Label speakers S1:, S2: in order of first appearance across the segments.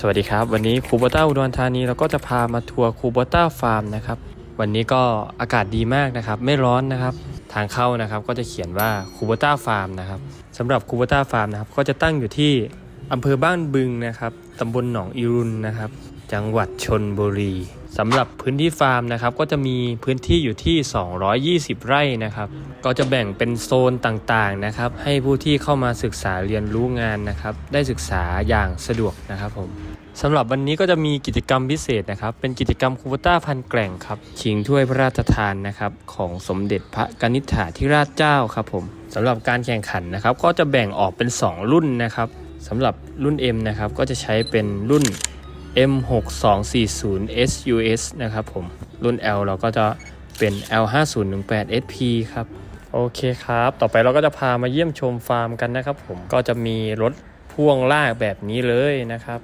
S1: สวัสดีครับ วันนี้คูโบต้าอุดรธานีเราก็จะพามาทัวร์คูโบต้าฟาร์มนะครับวันนี้ก็อากาศดีมากนะครับ ไม่ร้อนนะครับ ทางเข้านะครับก็จะเขียนว่าคูโบต้าฟาร์มนะครับสำหรับคูโบต้าฟาร์มนะครับก็จะตั้งอยู่ที่อำเภอบ้านบึงนะครับตำบลหนองอีรุนนะครับ จังหวัดชนบุรีสำหรับพื้นที่ฟาร์มนะครับ ก็จะมีพื้นที่อยู่ที่ 220 ไร่นะครับ ก็จะแบ่งเป็นโซนต่างๆนะครับ ให้ผู้ที่เข้ามาศึกษาเรียนรู้งานนะครับ ได้ศึกษาอย่างสะดวกนะครับผมสำหรับวันนี้ก็จะมีกิจกรรมพิเศษนะครับ เป็นกิจกรรมคูโบต้าพันแกร่งครับชิงถ้วยพระราชทานนะครับของสมเด็จพระกนิษฐาธิราชเจ้าครับผมสำหรับการแข่งขันนะครับ ก็จะแบ่งออกเป็น 2 รุ่นนะครับสำหรับรุ่น M นะครับก็จะใช้เป็นรุ่น M6240 SUS นะครับผมรุ่น L เราก็จะเป็น L5018 SP ครับโอเคครับ ต่อไปเราก็จะพามาเยี่ยมชมฟาร์มกันนะครับผมก็จะมีรถพ่วงลากแบบนี้เลยนะครับ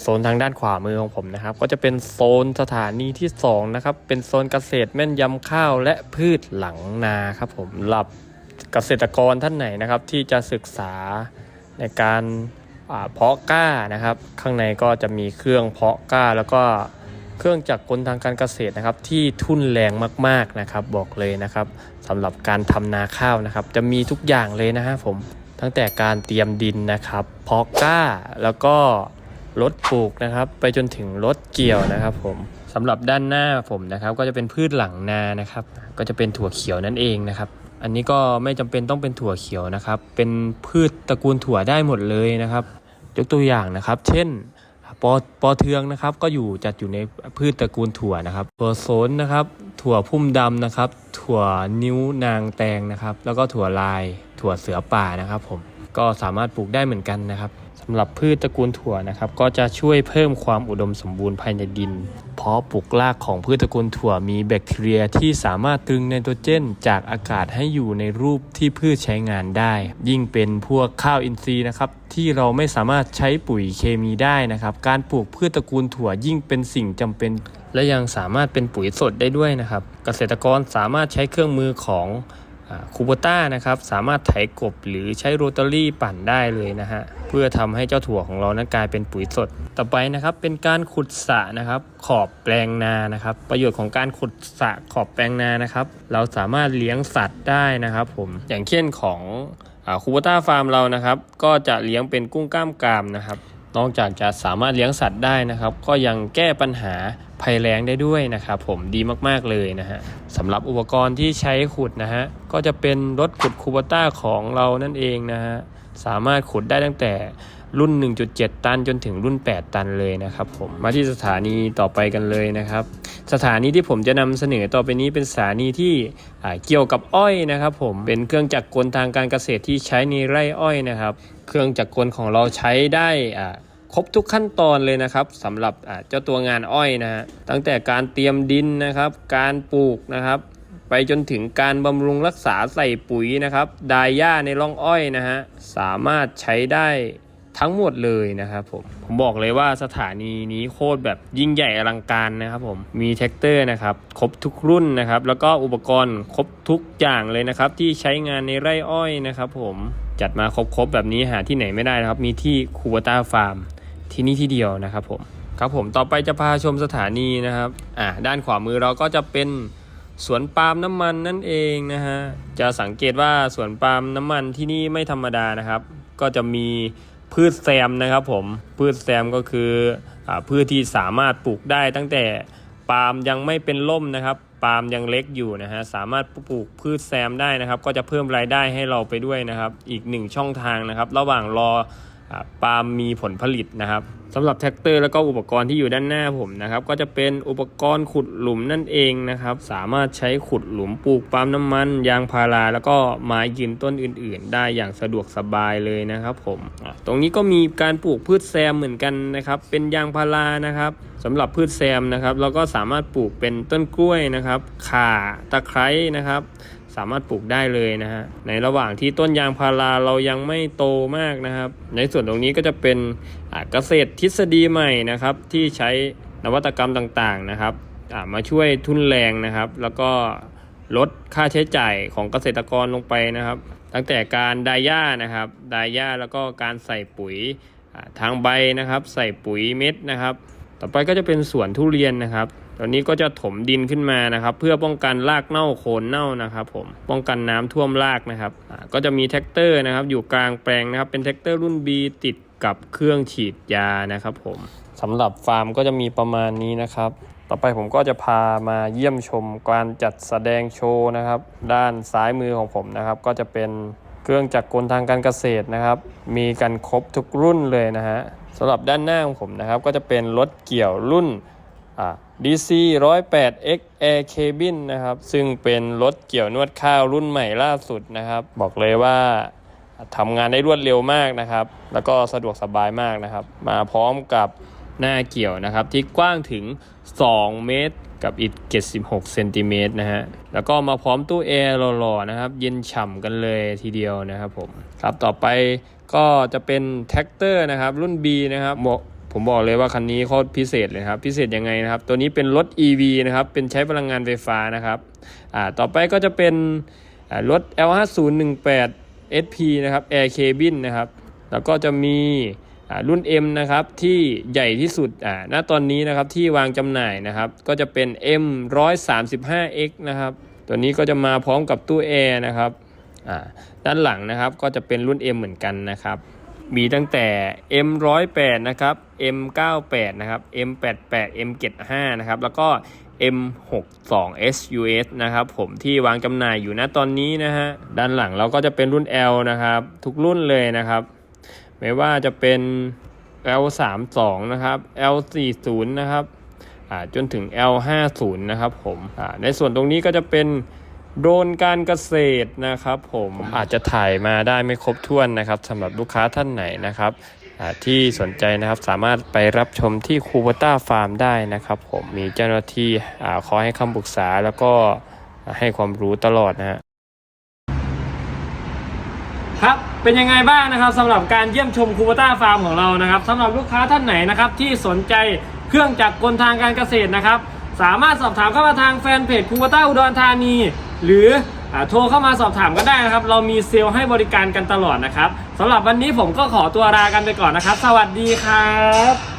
S1: โซนทางด้านขวามือของผมนะครับ ก็จะเป็นโซนสถานีที่2นะครับเป็นโซนเกษตรแม่นยำข้าวและพืชหลังนาครับผมหรับเกษตรกรท่านไหนนะครับ ที่จะศึกษาในการ เพาะก้านะครับ ข้างในก็จะมีเครื่องเพาะก้าแล้วก็เครื่องจักรกลทางการเกษตรนะครับ ที่ทุ่นแรงมากๆนะครับ บอกเลยนะครับสำหรับการทำนาข้าวนะครับ จะมีทุกอย่างเลยนะฮะผมตั้งแต่การเตรียมดินนะครับเพาะก้าแล้วก็รถปลูกนะครับ ไปจนถึงรถเกี่ยวนะครับผมสำหรับด้านหน้าผมนะครับ ก็จะเป็นพืชหลังนานะครับ ก็จะเป็นถั่วเขียวนั่นเองนะครับ อันนี้ก็ไม่จำเป็นต้องเป็นถั่วเขียวนะครับ เป็นพืชตระกูลถั่วได้หมดเลยนะครับ ยกตัวอย่างนะครับ เช่นปอปอเทืองนะครับ ก็อยู่จัดอยู่ในพืชตระกูลถั่วนะครับถั่วโซนนะครับ ถั่วพุ่มดำนะครับ ถั่วนิ้วนางแตงนะครับ แล้วก็ถั่วลาย ถั่วเสือป่านะครับ ผมก็สามารถปลูกได้เหมือนกันนะครับ สำหรับพืชตระกูลถั่วนะครับ ก็จะช่วยเพิ่มความอุดมสมบูรณ์ภายในดิน เพราะปลูกรากของพืชตระกูลถั่วมีแบคทีเรียที่สามารถตรึงไนโตรเจน จากอากาศให้อยู่ในรูปที่พืชใช้งานได้ ยิ่งเป็นพวกข้าวอินทรีย์นะครับที่เราไม่สามารถใช้ปุ๋ยเคมีได้นะครับ การปลูกพืชตระกูลถั่วยิ่งเป็นสิ่งจำเป็น และยังสามารถเป็นปุ๋ยสดได้ด้วยนะครับ เกษตรกรสามารถใช้เครื่องมือของ คูโบต้านะครับสามารถไถกบหรือใช้โรตารี่ปั่นได้เลยนะฮะเพื่อทำให้เจ้าถั่วของเรานั้นกลายเป็นปุ๋ยสด ต่อไปนะครับเป็นการขุดสระนะครับขอบแปลงนานะครับ ประโยชน์ของการขุดสระขอบแปลงนานะครับเราสามารถเลี้ยงสัตว์ได้นะครับผมอย่างเช่นของคูโบต้าฟาร์มเรานะครับ ก็จะเลี้ยงเป็นกุ้งกล้ามกรามนะครับ นอกจากจะสามารถเลี้ยงสัตว์ได้นะครับ ก็ยังแก้ปัญหา ภัยแล้งได้ด้วยนะครับผมดีมากๆเลยนะฮะสำหรับอุปกรณ์ที่ใช้ขุดนะฮะก็จะเป็นรถขุดคูบต้าของเรานั่นเองนะฮะสามารถขุดได้ตั้งแต่รุ่น 1.7 ตันจนถึงรุ่น 8 ตันเลยนะครับผมมาที่สถานีต่อไปกันเลยนะครับ สถานีที่ผมจะนำเสนอต่อไปนี้เป็นสถานีที่เกี่ยวกับอ้อยนะครับ ผมเป็นเครื่องจักรกลทางการเกษตรที่ใช้ในไร่อ้อยนะครับ เครื่องจักรกลของเราใช้ได้อ่า ครบทุกขั้นตอนเลยนะครับสำหรับเจ้าตัวงานอ้อยนะฮะตั้งแต่การเตรียมดินนะครับ การปลูกนะครับ ไปจนถึงการบำรุงรักษาใส่ปุ๋ยนะครับดายหญ้าในร่องอ้อยนะฮะสามารถใช้ได้ทั้งหมดเลยนะครับผมผมบอกเลยว่าสถานีนี้โคตรแบบยิ่งใหญ่อลังการนะครับผมมีแท็กเตอร์นะครับครบทุกรุ่นนะครับ แล้วก็อุปกรณ์ครบทุกอย่างเลยนะครับ ที่ใช้งานในไร่อ้อยนะครับ ผมจัดมาครบๆแบบนี้หาที่ไหนไม่ได้นะครับ มีที่คูบตาฟาร์ม ที่นี่ที่เดียวนะครับผมครับผมต่อไปจะพาชมสถานีนะครับอ่าด้านขวามือเราก็จะเป็นสวนปาล์มน้ำมันนั่นเองนะฮะจะสังเกตว่าสวนปาล์มน้ำมันที่นี่ไม่ธรรมดานะครับ ก็จะมีพืชแซมนะครับผมพืชแซมก็คืออาพืชที่สามารถปลูกได้ตั้งแต่ปาล์มยังไม่เป็นล่มนะครับปาล์มยังเล็กอยู่นะฮะสามารถปลูกพืชแซมได้นะครับ ก็จะเพิ่มรายได้ให้เราไปด้วยนะครับ อีกหนึ่งช่องทางนะครับ ระหว่างรอ ปาล์มมีผลผลิตนะครับสำหรับแท็กเตอร์แล้วก็อุปกรณ์ที่อยู่ด้านหน้าผมนะครับ ก็จะเป็นอุปกรณ์ขุดหลุมนั่นเองนะครับ สามารถใช้ขุดหลุมปลูกปาล์มน้ำมัน ยางพาราแล้วก็ไม้ยืนต้นอื่น ๆ ได้อย่างสะดวกสบายเลยนะครับผมตรงนี้ก็มีการปลูกพืชแซมเหมือนกันนะครับ เป็นยางพารานะครับสำหรับพืชแซมนะครับ เราก็สามารถปลูกเป็นต้นกล้วยนะครับข่าตะไคร้นะครับ สามารถปลูกได้เลยนะฮะในระหว่างที่ต้นยางพาราเรายังไม่โตมากนะครับ ในส่วนตรงนี้ก็จะเป็นเกษตรทฤษฎีใหม่นะครับที่ใช้นวัตกรรมต่างๆนะครับมาช่วยทุนแรงนะครับ แล้วก็ลดค่าใช้จ่ายของเกษตรกรลงไปนะครับ ตั้งแต่การดายหญ้านะครับดายหญ้าแล้วก็การใส่ปุ๋ยทางใบนะครับ ใส่ปุ๋ยเม็ดนะครับ ต่อไปก็จะเป็นสวนทุเรียนนะครับ ตอนนี้ก็จะถมดินขึ้นมานะครับ เพื่อป้องกันรากเน่าโคนเน่านะครับผมป้องกันน้ำท่วมรากนะครับก็จะมีแท็กเตอร์นะครับอยู่กลางแปลงนะครับเป็นแท็กเตอร์รุ่น B ติดกับเครื่องฉีดยานะครับผมสำหรับฟาร์มก็จะมีประมาณนี้นะครับ ต่อไปผมก็จะพามาเยี่ยมชมการจัดแสดงโชว์นะครับ ด้านซ้ายมือของผมนะครับ ก็จะเป็นเครื่องจักรกลทางการเกษตรนะครับ มีกันครบทุกรุ่นเลยนะฮะสำหรับด้านหน้าของผมนะครับ ก็จะเป็นรถเกี่ยวรุ่น DC 108 X Air Cabin นะครับ ซึ่งเป็นรถเกี่ยวนวดข้าวรุ่นใหม่ล่าสุดนะครับ บอกเลยว่าทำงานได้รวดเร็วมากนะครับ แล้วก็สะดวกสบายมากนะครับ มาพร้อมกับหน้าเกี่ยวนะครับ ที่กว้างถึง 2 เมตรกับอีก76เซนติเมตรนะฮะ แล้วก็มาพร้อมตู้แอร์หล่อๆนะครับ เย็นฉ่ำกันเลยทีเดียวนะครับผม ครับต่อไปก็จะเป็นแท็กเตอร์นะครับ รุ่น B นะครับเหม ผมบอกเลยว่าคันนี้โคตรพิเศษเลยครับ พิเศษยังไงนะครับ ตัวนี้เป็นรถ EV นะครับ เป็นใช้พลังงานไฟฟ้านะครับ อ่า ต่อไปก็จะเป็นรถ L5018 SP นะครับ Air Cabin นะครับ แล้วก็จะมีรุ่น M นะครับที่ใหญ่ที่สุดอ่าณตอนนี้นะครับที่วางจำหน่ายนะครับ ก็จะเป็น M135X นะครับ ตัวนี้ก็จะมาพร้อมกับตู้แอร์นะครับ อ่า ด้านหลังนะครับก็จะเป็นรุ่น M เหมือนกันนะครับ มีตั้งแต่ M108 นะครับ M98 นะครับ M88 M75 นะครับ แล้วก็ M62 SUS นะครับผมที่วางจำหน่ายอยู่นะตอนนี้นะฮะ ด้านหลังเราก็จะเป็นรุ่น L นะครับ ทุกรุ่นเลยนะครับ ไม่ว่าจะเป็น L32 นะครับ L40 นะครับอ่าจนถึง L50 นะครับผมอ่าในส่วนตรงนี้ก็จะเป็น โดรนการเกษตรนะครับผมอาจจะถ่ายมาได้ไม่ครบถ้วนนะครับสำหรับลูกค้าท่านไหนนะครับที่สนใจนะครับสามารถไปรับชมที่คูเบต้าฟาร์มได้นะครับผมมีเจ้าหน้าที่อ่าคอยให้คำปรึกษาแล้วก็ให้ความรู้ตลอดนะฮะครับเป็นยังไงบ้างนะครับสำหรับการเยี่ยมชมคูเบต้าฟาร์มของเรานะครับสำหรับลูกค้าท่านไหนนะครับที่สนใจเครื่องจักรกลทางการเกษตรนะครับ สามารถสอบถามเข้ามาทางแฟนเพจคูเบต้าอุดรธานี หรืออโทรเข้ามาสอบถามก็ได้นะครับ เรามีเซลล์ให้บริการกันตลอดนะครับสำหรับวันนี้ผมก็ขอตัวลากันไปก่อนนะครับ สวัสดีครับ